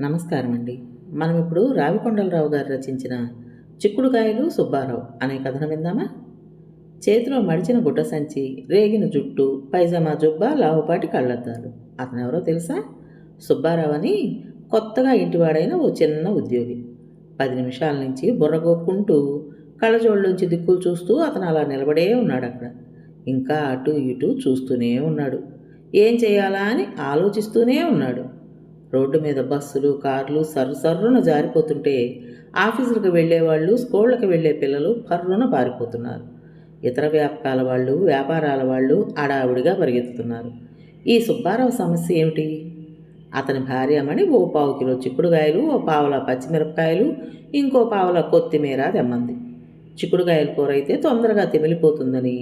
నమస్కారం అండి మనం ఇప్పుడు రావికొండలరావు గారు రచించిన చిక్కుడుకాయలు సుబ్బారావు అనే కథను విందామా? చేతిలో మడిచిన గుడ్డ సంచి రేగిన జుట్టు పైజామా జుబ్బా లావుపాటి కళ్ళద్దాలు. అతనెవరో తెలుసా? సుబ్బారావు అని కొత్తగా ఇంటివాడైన ఓ చిన్న ఉద్యోగి. పది నిమిషాల నుంచి బుర్రగొక్కుంటూ కళ్ళజోళ్ళలోంచి దిక్కులు చూస్తూ అతను అలా నిలబడే ఉన్నాడు అక్కడ ఇంకా అటు ఇటు చూస్తూనే ఉన్నాడు. ఏం చేయాలా అని ఆలోచిస్తూనే ఉన్నాడు. రోడ్డు మీద బస్సులు కార్లు సర్రు సర్రున జారిపోతుంటే ఆఫీసులకు వెళ్ళే వాళ్ళు స్కూళ్ళకి వెళ్ళే పిల్లలు పర్రున పారిపోతున్నారు. ఇతర వ్యాపకాల వాళ్ళు వ్యాపారాల వాళ్ళు అడావుడిగా పరిగెత్తుతున్నారు. ఈ సుబ్బారావు సమస్య ఏమిటి? అతని భార్యమణి ఓ పావు కిలో చిక్కుడుకాయలు ఓ పావుల పచ్చిమిరపకాయలు ఇంకో పావుల కొత్తిమీర తెమ్మంది. చిక్కుడుకాయల కూర అయితే తొందరగా తిమిలిపోతుందని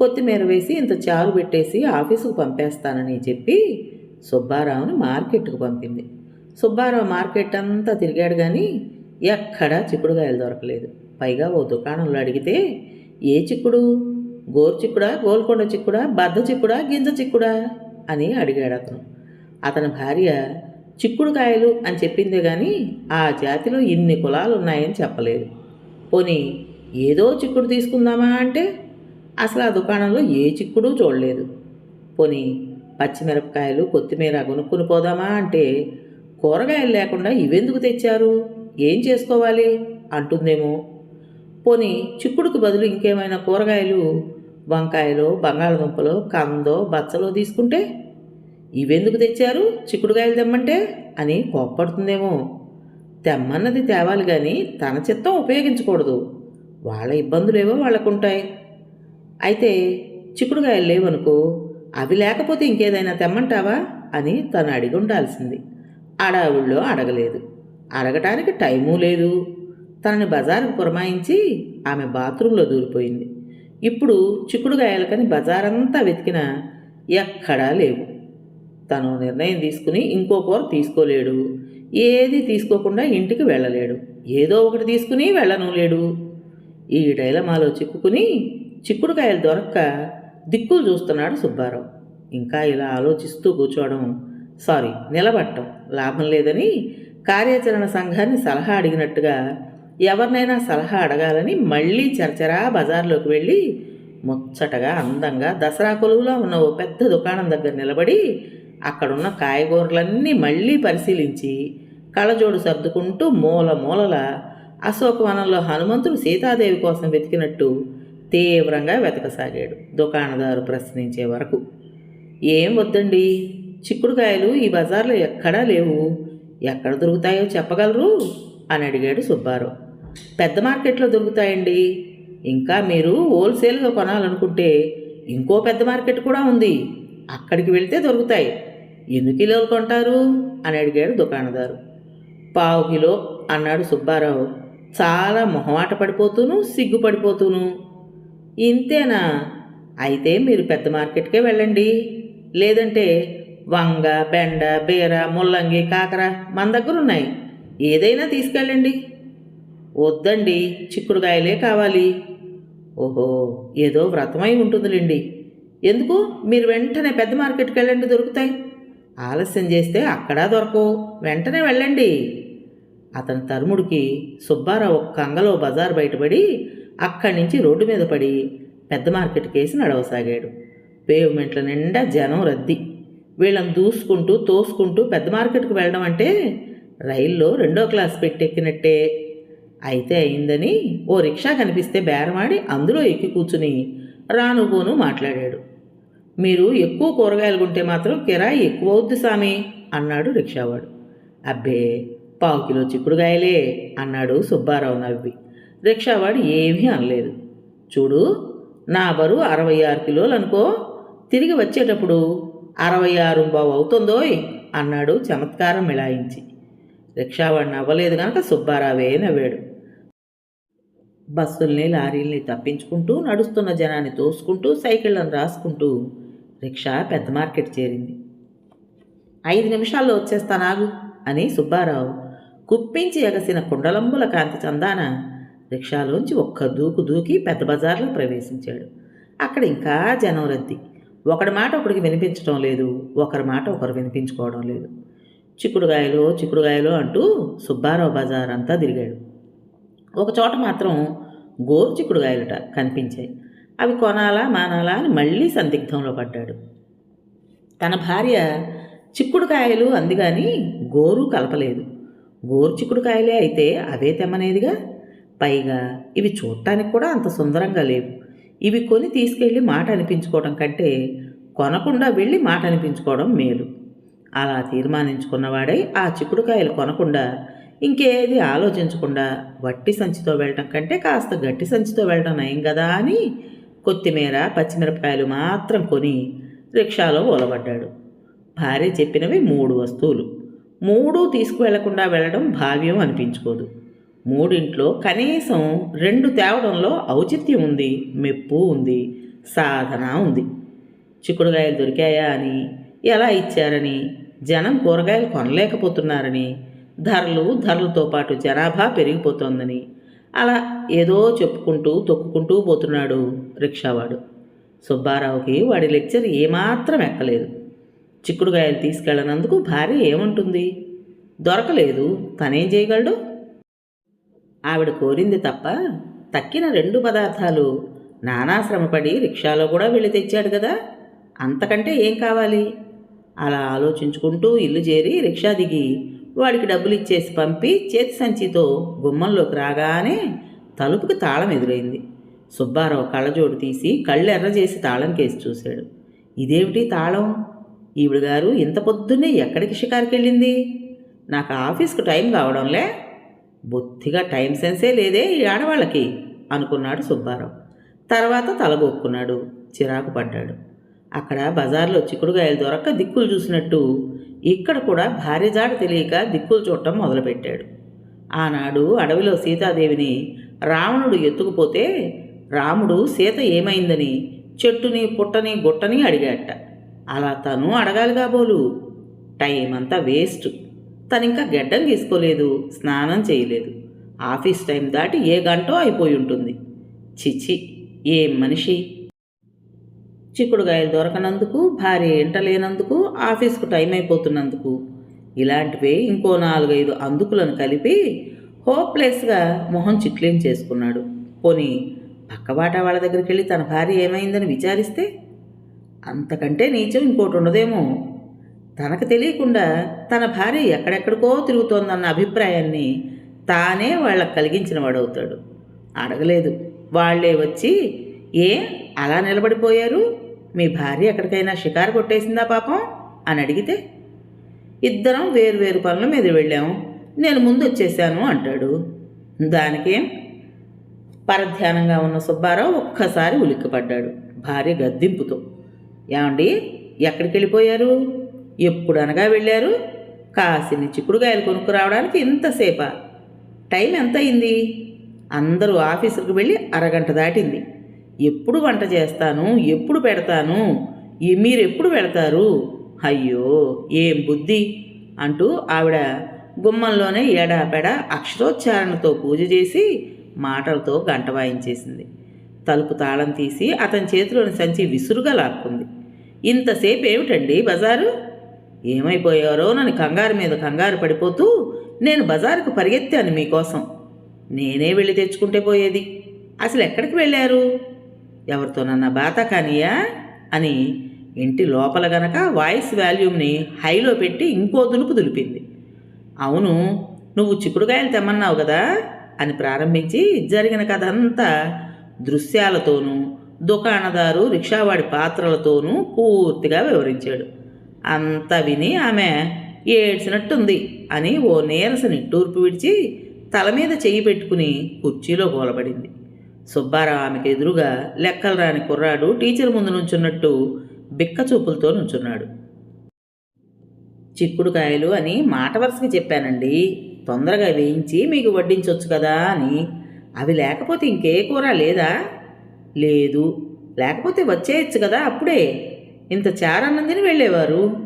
కొత్తిమీర వేసి ఇంత చారు పెట్టేసి ఆఫీసుకు పంపేస్తానని చెప్పి సుబ్బారావుని మార్కెట్కు పంపింది. సుబ్బారావు మార్కెట్ అంతా తిరిగాడు కానీ ఎక్కడా చిక్కుడుగాయలు దొరకలేదు. పైగా ఓ దుకాణంలో అడిగితే ఏ చిక్కుడు? గోరు చిక్కుడా? గోల్కొండ చిక్కుడా? బద్ద చిక్కుడా? గింజ చిక్కుడా? అని అడిగాడు అతను. అతని భార్య చిక్కుడుకాయలు అని చెప్పిందే కానీ ఆ జాతిలో ఇన్ని కులాలు ఉన్నాయని చెప్పలేదు. పోనీ ఏదో చిక్కుడు తీసుకుందామా అంటే అసలు ఆ దుకాణంలో ఏ చిక్కుడు చూడలేదు. పోనీ పచ్చిమిరపకాయలు కొత్తిమీర కొనుక్కుని పోదామా అంటే కూరగాయలు లేకుండా ఇవెందుకు తెచ్చారు? ఏం చేసుకోవాలి? అంటుందేమో. పోనీ చిక్కుడుకు బదులు ఇంకేమైనా కూరగాయలు వంకాయలు బంగాళదుంపలు కందో బచ్చలో తీసుకుంటే? ఇవెందుకు తెచ్చారు? చిక్కుడుకాయలు తెమ్మంటే? అని కోప్పడుతుందేమో. తెమ్మన్నది తేవాలి కానీ తన చిత్తం ఉపయోగించకూడదు. వాళ్ళ ఇబ్బందులేవో వాళ్ళకుంటాయి. అయితే చిక్కుడుకాయలు లేవనుకో అవి లేకపోతే ఇంకేదైనా తెమ్మంటావా అని తను అడిగి ఉండాల్సింది. ఆడావుళ్ళో అడగలేదు. అడగటానికి టైము లేదు. తనని బజారుకు పురమాయించి ఆమె బాత్రూంలో దూరిపోయింది. ఇప్పుడు చిక్కుడుకాయలకని బజారంతా వెతికినా ఎక్కడా లేవు. తను నిర్ణయం తీసుకుని ఇంకో కూర తీసుకోలేడు. ఏది తీసుకోకుండా ఇంటికి వెళ్ళలేడు. ఏదో ఒకటి తీసుకుని వెళ్ళను లేడు. ఈ డైలమాలో చిక్కుకుని చిక్కుడుకాయలు దొరక్క దిక్కులు చూస్తున్నాడు సుబ్బారావు. ఇంకా ఇలా ఆలోచిస్తూ కూర్చోవడం సారీ నిలబట్టం లాభం లేదని కార్యాచరణ సంఘాన్ని సలహా అడిగినట్టుగా ఎవరినైనా సలహా అడగాలని మళ్ళీ చరచరా బజార్లోకి వెళ్ళి ముచ్చటగా అందంగా దసరా కొలువులో ఉన్న ఓ పెద్ద దుకాణం దగ్గర నిలబడి అక్కడున్న కాయగూరలన్నీ మళ్ళీ పరిశీలించి కళ్ళజోడు సర్దుకుంటూ మూల మూలల అశోకవనంలో హనుమంతుడు సీతాదేవి కోసం వెతికినట్టు తీవ్రంగా వెతకసాగాడు. దుకాణదారు ప్రశ్నించే వరకు ఏం వద్దండి? చిక్కుడుకాయలు ఈ బజార్లో ఎక్కడా లేవు. ఎక్కడ దొరుకుతాయో చెప్పగలరు? అని అడిగాడు సుబ్బారావు. పెద్ద మార్కెట్లో దొరుకుతాయండి. ఇంకా మీరు హోల్సేల్గా కొనాలనుకుంటే ఇంకో పెద్ద మార్కెట్ కూడా ఉంది. అక్కడికి వెళ్తే దొరుకుతాయి. ఎన్ని కిలోలు కొంటారు? అని అడిగాడు దుకాణదారు. పావు కిలో అన్నాడు సుబ్బారావు. చాలా మొహమాట పడిపోతూను సిగ్గుపడిపోతూను. ఇంతేనా? అయితే మీరు పెద్ద మార్కెట్కే వెళ్ళండి. లేదంటే వంగ బెండ బీర ముల్లంగి కాకర మన దగ్గర ఉన్నాయి ఏదైనా తీసుకెళ్ళండి. వద్దండి చిక్కుడుకాయలే కావాలి. ఓహో ఏదో వ్రతమై ఉంటుందిలేండి. ఎందుకు? మీరు వెంటనే పెద్ద మార్కెట్కి వెళ్ళండి దొరుకుతాయి. ఆలస్యం చేస్తే అక్కడా దొరకవు. వెంటనే వెళ్ళండి. అతని తరుముడికి సుబ్బారావు కంగలో బజార్ బయటపడి అక్కడి నుంచి రోడ్డు మీద పడి పెద్ద మార్కెట్కి వేసి నడవసాగాడు. పేవ్మెంట్ల నిండా జనం రద్దీ. వీళ్ళని దూసుకుంటూ తోసుకుంటూ పెద్ద మార్కెట్కి వెళ్ళడం అంటే రైల్లో రెండో క్లాస్ పెట్టెక్కినట్టే. అయితే అయిందని ఓ రిక్షా కనిపిస్తే బేరమాడి అందులో ఎక్కి కూర్చుని రాను పోను మాట్లాడాడు. మీరు ఎక్కువ కూరగాయలు కొంటే మాత్రం కిరాయి ఎక్కువ అవుద్ది సామి అన్నాడు రిక్షావాడు. అబ్బే పావు కిలో చిక్కుడుగాయలే అన్నాడు సుబ్బారావు నవ్వి. రిక్షావాడు ఏమీ అనలేదు. చూడు నా బరువు అరవై ఆరు కిలోలు అనుకో తిరిగి వచ్చేటప్పుడు అరవై ఆరు బావు అవుతుందోయ్ అన్నాడు చమత్కారం మిళాయించి రిక్షావాడు నవ్వలేదు గనక సుబ్బారావే నవ్వాడు. బస్సుల్ని లారీల్ని తప్పించుకుంటూ నడుస్తున్న జనాన్ని తోసుకుంటూ సైకిళ్ళను రాసుకుంటూ రిక్షా పెద్ద మార్కెట్ చేరింది. ఐదు నిమిషాల్లో వచ్చేస్తానాగు అని సుబ్బారావు కుప్పించి ఎగసిన కుండలంబుల కాంతి చందాన రిక్షాలోంచి ఒక్క దూకు దూకి పెద్ద బజార్లో ప్రవేశించాడు. అక్కడ ఇంకా జనం రద్దీ. ఒకడి మాట ఒకడికి వినిపించడం లేదు. ఒకరి మాట ఒకరు వినిపించుకోవడం లేదు. చిక్కుడుగాయలు చిక్కుడుగాయలు అంటూ సుబ్బారావు బజార్ అంతా తిరిగాడు. ఒక చోట మాత్రం గోరు చిక్కుడుగాయలుట కనిపించాయి. అవి కొనాలా మానాలా అని మళ్ళీ సందిగ్ధంలో పడ్డాడు. తన భార్య చిక్కుడుకాయలు అంది కానీ గోరు కలపలేదు. గోరు చిక్కుడుకాయలే అయితే అవే తెమ్మనేదిగా? పైగా ఇవి చూడటానికి కూడా అంత సుందరంగా లేవు. ఇవి కొని తీసుకెళ్ళి మాట అనిపించుకోవడం కంటే కొనకుండా వెళ్ళి మాట అనిపించుకోవడం మేలు. అలా తీర్మానించుకున్నవాడై ఆ చిక్కుడుకాయలు కొనకుండా ఇంకేది ఆలోచించకుండా వట్టి సంచితో వెళ్ళటం కంటే కాస్త గట్టి సంచితో వెళ్ళటం నయం కదా అని కొత్తిమీర పచ్చిమిరపకాయలు మాత్రం కొని రిక్షాలో ఓలబడ్డాడు. భార్య చెప్పినవి మూడు వస్తువులు. మూడు తీసుకువెళ్ళకుండా వెళ్ళడం భావ్యం అనిపించుకోదు. మూడింట్లో కనీసం రెండు తేవడంలో ఔచిత్యం ఉంది మెప్పు ఉంది సాధన ఉంది. చిక్కుడుగాయలు దొరికాయా అని ఎలా ఇచ్చారని జనం కూరగాయలు కొనలేకపోతున్నారని ధరలు ధరలతో పాటు జనాభా పెరిగిపోతోందని అలా ఏదో చెప్పుకుంటూ తొక్కుకుంటూ పోతున్నాడు రిక్షావాడు. సుబ్బారావుకి వాడి లెక్చర్ ఏమాత్రం ఎక్కలేదు. చిక్కుడుగాయలు తీసుకెళ్ళనందుకు భార్య ఏమంటుంది? దొరకలేదు. తనేం చేయగలడు? ఆవిడ కోరింది తప్ప తక్కిన రెండు పదార్థాలు. నానా శ్రమపడి రిక్షాలో కూడా వెళ్ళి తెచ్చాడు కదా. అంతకంటే ఏం కావాలి? అలా ఆలోచించుకుంటూ ఇల్లు చేరి రిక్షా దిగి వాడికి డబ్బులు ఇచ్చేసి పంపి చేతి సంచితో గుమ్మంలోకి రాగానే తలుపుకి తాళం ఎదురైంది. సుబ్బారావు కళ్ళజోడు తీసి కళ్ళు ఎర్ర చేసి తాళం కేసి చూశాడు. ఇదేమిటి తాళం? ఈవిడ గారు ఇంత పొద్దున్నే ఎక్కడికి షికారుకి వెళ్ళింది నాకు ఆఫీస్కు టైం కావడంలే. బొత్తిగా టైం సెన్సే లేదే ఈ ఆడవాళ్ళకి అనుకున్నాడు సుబ్బారావు. తర్వాత తలగొక్కున్నాడు చిరాకు పడ్డాడు. అక్కడ బజార్లో చిక్కుడుగాయలు దొరక్క దిక్కులు చూసినట్టు ఇక్కడ కూడా భార్య జాడ తెలియక దిక్కులు చూడటం మొదలుపెట్టాడు. ఆనాడు అడవిలో సీతాదేవిని రావణుడు ఎత్తుకుపోతే రాముడు సీత ఏమైందని చెట్టుని పుట్టని గుట్టని అడిగాట అలా తను అడగాలి కాబోలు. టైం అంతా వేస్ట్. తనింకా గెడ్డం గీసుకోలేదు స్నానం చేయలేదు. ఆఫీస్ టైం దాటి ఏ గంటో అయిపోయి ఉంటుంది. చిచి ఏం మనిషి? చిక్కుడుగాయలు దొరకనందుకు భార్య ఎంట లేనందుకు ఆఫీస్కు టైం అయిపోతున్నందుకు. ఇలాంటివే ఇంకో నాలుగైదు అందుకులను కలిపి హోప్లెస్గా మొహం చిట్లేం చేసుకున్నాడు పోనీ పక్కబాట వాళ్ళ దగ్గరికి వెళ్ళి తన భార్య ఏమైందని విచారిస్తే? అంతకంటే నీచం ఇంకోటి ఉండదేమో తనకు తెలియకుండా తన భార్య ఎక్కడెక్కడికో తిరుగుతోందన్న అభిప్రాయాన్ని తానే వాళ్ళకు కలిగించిన వాడవుతాడు. అడగలేదు. వాళ్ళే వచ్చి ఏ అలా నిలబడిపోయారు? మీ భార్య ఎక్కడికైనా షికారు కొట్టేసిందా పాపం? అని అడిగితే ఇద్దరం వేరువేరు పనుల మీద వెళ్ళాం. నేను ముందు వచ్చేసాను అంటాడు. దానికేం? పరధ్యానంగా ఉన్న సుబ్బారావు ఒక్కసారి ఉలిక్కిపడ్డాడు. భార్య గద్దింపుతో ఏమండి? ఎక్కడికి వెళ్ళిపోయారు ఎప్పుడు అనగా వెళ్ళారు? కాసిని చిక్కుడుగాయలు కొనుక్కురావడానికి ఇంతసేపా. టైం ఎంత అయింది అందరూ ఆఫీసులకు వెళ్ళి అరగంట దాటింది. ఎప్పుడు వంట చేస్తాను? ఎప్పుడు పెడతాను? మీరు ఎప్పుడు పెడతారు అయ్యో ఏం బుద్ధి? అంటూ ఆవిడ గుమ్మంలోనే ఏడాపెడ అక్షరోచ్చారణతో పూజ చేసి మాటలతో గంట వాయించేసింది. తలుపు తాళం తీసి అతని చేతిలోని సంచి విసురుగా లాక్కుంది. ఇంతసేపు ఏమిటండి బజారు? ఏమైపోయారో నన్ను కంగారు మీద కంగారు పడిపోతూ నేను బజారుకు పరిగెత్తాను మీకోసం. నేనే వెళ్ళి తెచ్చుకుంటే పోయేది. అసలు ఎక్కడికి వెళ్ళారు? ఎవరితోనన్నా బాత కానియా? అని ఇంటి లోపల గనక వాయిస్ వాల్యూమ్ని హైలో పెట్టి ఇంకో దులుపు దులిపింది. అవును నువ్వు చిక్కుడుకాయలు తెమ్మన్నావు కదా? అని ప్రారంభించి జరిగిన కథ అంతా దృశ్యాలతోనూ దుకాణదారు రిక్షావాడి పాత్రలతోనూ పూర్తిగా వివరించాడు. అంతా విని ఆమె ఏడ్చినట్టుంది అని ఓ నీరస నిట్టూర్పు విడిచి తల మీద చెయ్యి పెట్టుకుని కుర్చీలో గోలబడింది సుబ్బారావు ఆమెకు ఎదురుగా లెక్కలు రాని కుర్రాడు టీచర్ ముందు నుంచున్నట్టు బిక్క చూపులతో నుంచున్నాడు. చిక్కుడుకాయలు అని మాట వరుసకి చెప్పానండి. తొందరగా వేయించి మీకు వడ్డించవచ్చు కదా అని. అవి లేకపోతే ఇంకే కూర లేదా? లేదు. లేకపోతే వచ్చేయచ్చు కదా అప్పుడే. ఇంత చారన్నందిని వెళ్ళేవారు.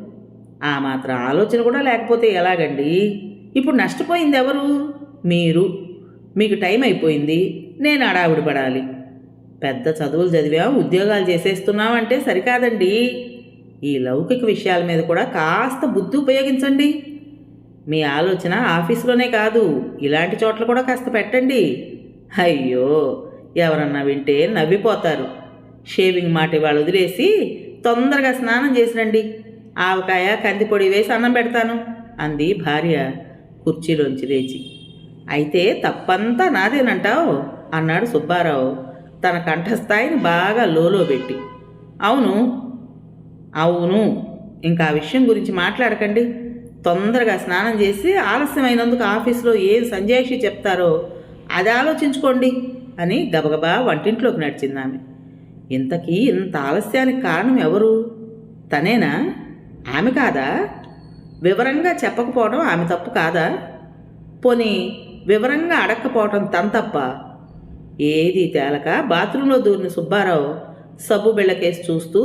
ఆ మాత్రం ఆలోచన కూడా లేకపోతే ఎలాగండి? ఇప్పుడు నష్టపోయింది ఎవరు మీరు. మీకు టైం అయిపోయింది. నేను అడావిడి పడాలి. పెద్ద చదువులు చదివాం ఉద్యోగాలు చేసేస్తున్నాం అంటే సరికాదండి. ఈ లౌకిక విషయాల మీద కూడా కాస్త బుద్ధి ఉపయోగించండి. మీ ఆలోచన ఆఫీసులోనే కాదు. ఇలాంటి చోట్ల కూడా కాస్త పెట్టండి. అయ్యో! ఎవరన్నా వింటే నవ్విపోతారు. షేవింగ్ మాట ఇవాళ వదిలేసి తొందరగా స్నానం చేసిరండి. ఆవకాయ కందిపొడి వేసి అన్నం పెడతాను అంది భార్య కుర్చీలోంచి లేచి. అయితే తప్పంతా నాదేనంటావు? అన్నాడు సుబ్బారావు తన కంఠస్థాయిని బాగా లోలో పెట్టి. అవును. అవును. ఇంకా ఆ విషయం గురించి మాట్లాడకండి. తొందరగా స్నానం చేసి ఆలస్యమైనందుకు ఆఫీసులో ఏం సంజాయిషి చెప్తారో అది ఆలోచించుకోండి. అని గబగబా వంటింట్లోకి నడిచింది ఆమె ఇంతకీ ఇంత ఆలస్యానికి కారణం ఎవరు? తనేనా? ఆమె కాదా? వివరంగా చెప్పకపోవడం ఆమె తప్పు కాదా? పోనీ వివరంగా అడక్కపోవటం తన తప్ప? ఏది తేలక బాత్రూంలో దూరిన సుబ్బారావు సబ్బు బిళ్ళకేసి చూస్తూ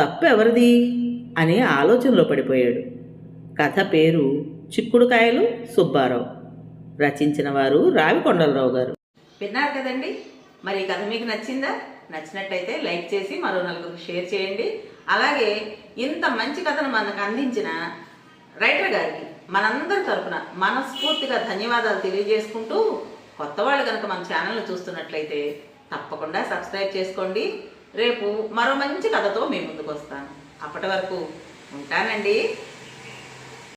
తప్పు ఎవరిది అని ఆలోచనలో పడిపోయాడు. కథ పేరు చిక్కుడుకాయలు సుబ్బారావు. రచించిన వారు రావికొండలరావు గారు. విన్నారు కదండి? మరి ఈ కథ మీకు నచ్చిందా? నచ్చినట్టయితే లైక్ చేసి మరో నలుగురికి షేర్ చేయండి. అలాగే ఇంత మంచి కథను మనకు అందించిన రైటర్ గారికి మనందరి తరఫున మనస్ఫూర్తిగా ధన్యవాదాలు తెలియజేసుకుంటూ కొత్త వాళ్ళు కనుక మన ఛానల్ను చూస్తున్నట్లయితే తప్పకుండా సబ్స్క్రైబ్ చేసుకోండి. రేపు మరో మంచి కథతో మీ ముందుకు వస్తాను. అప్పటి వరకు ఉంటానండి.